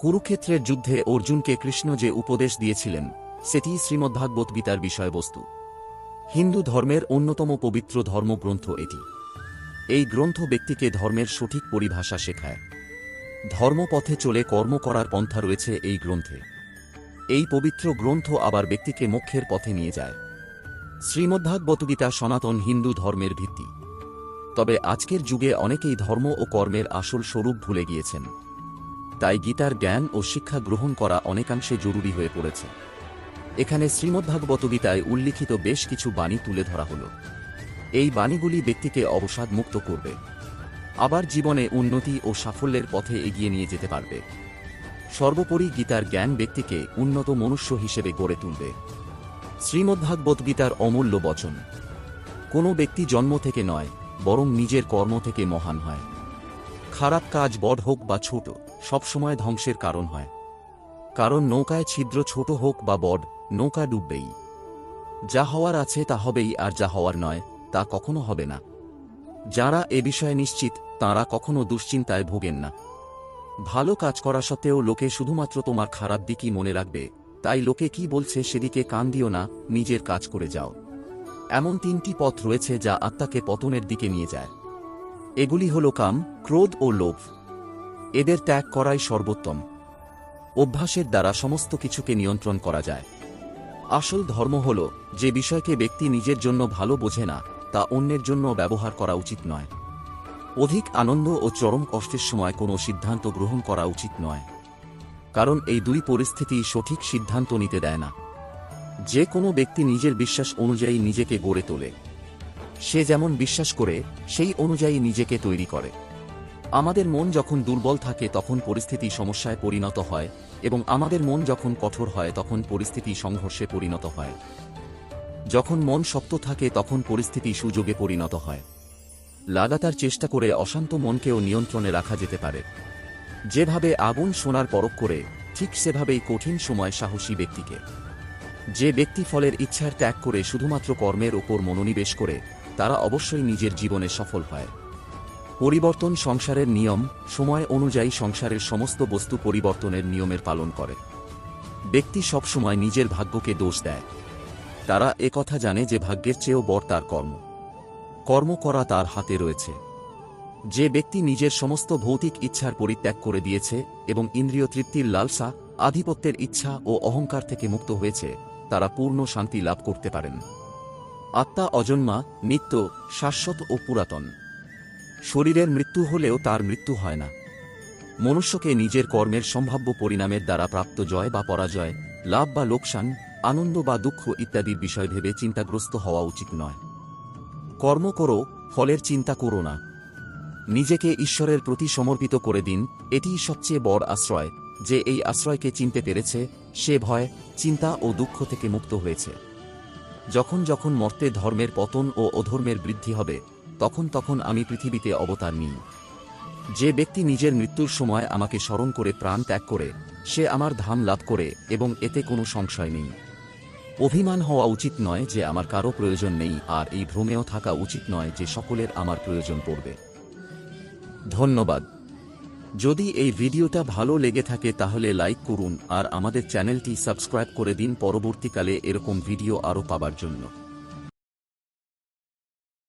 কুরুক্ষেত্রের যুদ্ধে অর্জুনকে কৃষ্ণ যে উপদেশ দিয়েছিলেন, সেটি শ্রীমদ্ভাগবত গীতার বিষয়বস্তু। হিন্দু ধর্মের অন্যতম পবিত্র ধর্মগ্রন্থ এটি। এই গ্রন্থ ব্যক্তিকে ধর্মের সঠিক পরিভাষা শেখায়। ধর্মপথে চলে কর্ম করার পন্থা রয়েছে এই গ্রন্থে। এই পবিত্র গ্রন্থ আবার ব্যক্তিকে মোক্ষের পথে নিয়ে যায়। শ্রীমদ্ভাগবত গীতা সনাতন হিন্দু ধর্মের ভিত্তি। তবে আজকের যুগে অনেকেই ধর্ম ও কর্মের আসল স্বরূপ ভুলে গিয়েছেন। তাই গীতার জ্ঞান ও শিক্ষা গ্রহণ করা অনেকাংশে জরুরি হয়ে পড়েছে। এখানে শ্রীমদ্ভাগবত গীতায় উল্লিখিত বেশ কিছু বাণী তুলে ধরা হল। এই বাণীগুলি ব্যক্তিকে অবসাদ মুক্ত করবে। আবার জীবনে উন্নতি ও সাফল্যের পথে এগিয়ে নিয়ে যেতে পারবে। সর্বোপরি গীতার জ্ঞান ব্যক্তিকে উন্নত মনুষ্য হিসেবে গড়ে তুলবে। শ্রীমদ্ভাগবত গীতার অমূল্য বচন, কোনো ব্যক্তি জন্ম থেকে নয়, বরং নিজের কর্ম থেকে মহান হয়। খারাপ কাজ বড় হোক বা ছোট সবসময় ধ্বংসের কারণ হয়। কারণ নৌকায় ছিদ্র ছোট হোক বা বড়, নৌকা ডুববেই। যা হওয়ার আছে তা হবেই আর যা হওয়ার নয়, তা কখনো হবে না। যারা এ বিষয়ে নিশ্চিত, তাঁরা কখনো দুশ্চিন্তায় ভোগেন না। ভালো কাজ করা সত্ত্বেও লোকে শুধুমাত্র তোমার খারাপ দিকই মনে রাখবে, তাই লোকে কি বলছে সেদিকে কান দিও না, নিজের কাজ করে যাও। এমন তিনটি পথ রয়েছে যা আত্মাকে পতনের দিকে নিয়ে যায়। এগুলি হল কাম, ক্রোধ ও লোভ। এদের ত্যাগ করাই সর্বোত্তম। অভ্যাসের দ্বারা সমস্ত কিছুকে নিয়ন্ত্রণ করা যায়। আসল ধর্ম হল, যে বিষয়কে ব্যক্তি নিজের জন্য ভালো বোঝে না, তা অন্যের জন্য ব্যবহার করা উচিত নয়। অধিক আনন্দ ও চরম কষ্টের সময় কোনো সিদ্ধান্ত গ্রহণ করা উচিত নয়। কারণ এই দুই পরিস্থিতি সঠিক সিদ্ধান্ত নিতে দেয় না। যে কোনো ব্যক্তি নিজের বিশ্বাস অনুযায়ী নিজেকে গড়ে তোলে। সে যেমন বিশ্বাস করে, সেই অনুযায়ী নিজেকে তৈরি করে। আমাদের মন যখন দুর্বল থাকে, তখন পরিস্থিতি সমস্যায় পরিণত হয় এবং আমাদের মন যখন কঠোর হয়, তখন পরিস্থিতি সংঘর্ষে পরিণত হয়। যখন মন শক্ত থাকে, তখন পরিস্থিতি সুযোগে পরিণত হয়। লাগাতার চেষ্টা করে অশান্ত মনকেও নিয়ন্ত্রণে রাখা যেতে পারে। যেভাবে আগুন সোনার পরক করে, ঠিক সেভাবেই কঠিন সময় সাহসী ব্যক্তিকে। যে ব্যক্তি ফলের ইচ্ছার ত্যাগ করে, শুধুমাত্র কর্মের ওপর মনোনিবেশ করে তারা অবশ্যই নিজের জীবনে সফল হয়। পরিবর্তন সংসারের নিয়ম, সময় অনুযায়ী সংসারের সমস্ত বস্তু পরিবর্তনের নিয়মের পালন করে। ব্যক্তি সবসময় নিজের ভাগ্যকে দোষ দেয়। তারা একথা জানে যে ভাগ্যের চেয়েও বড় তার কর্ম। কর্ম করা তার হাতে রয়েছে। যে ব্যক্তি নিজের সমস্ত ভৌতিক ইচ্ছার পরিত্যাগ করে দিয়েছে এবং ইন্দ্রিয় তৃপ্তির লালসা, আধিপত্যের ইচ্ছা ও অহংকার থেকে মুক্ত হয়েছে, তারা পূর্ণ শান্তি লাভ করতে পারেন। আত্মা অজন্মা, নিত্য, শাশ্বত ও পুরাতন। শরীরের মৃত্যু হলেও তার মৃত্যু হয় না। মনুষ্যকে নিজের কর্মের সম্ভাব্য পরিণামের দ্বারা প্রাপ্ত জয় বা পরাজয়, লাভ বা লোকসান, আনন্দ বা দুঃখ ইত্যাদির বিষয় ভেবে চিন্তাগ্রস্ত হওয়া উচিত নয়। কর্ম করো, ফলের চিন্তা করো না। নিজেকে ঈশ্বরের প্রতি সমর্পিত করে দিন, এটিই সবচেয়ে বড় আশ্রয়, যে এই আশ্রয়কে চিনতে পেরেছে, সে ভয়, চিন্তা ও দুঃখ থেকে মুক্ত হয়েছে। যখন যখন মর্তে ধর্মের পতন ও অধর্মের বৃদ্ধি হবে, তখন তখন আমি পৃথিবীতে অবতার নিই। যে ব্যক্তি নিজের মৃত্যুর সময় আমাকে স্মরণ করে প্রাণ ত্যাগ করে, সে আমার ধাম লাভ করে এবং এতে কোনো সংশয় নেই। অভিমান হওয়া উচিত নয় যে আমার কারও প্রয়োজন নেই, আর এই ভ্রমেও থাকা উচিত নয় যে সকলের আমার প্রয়োজন পড়বে। ধন্যবাদ। যদি এই ভিডিওটা ভালো লেগে থাকে তাহলে লাইক করুন আর আমাদের চ্যানেলটি সাবস্ক্রাইব করে দিন পরবর্তীকালে এরকম ভিডিও আরও পাবার জন্য।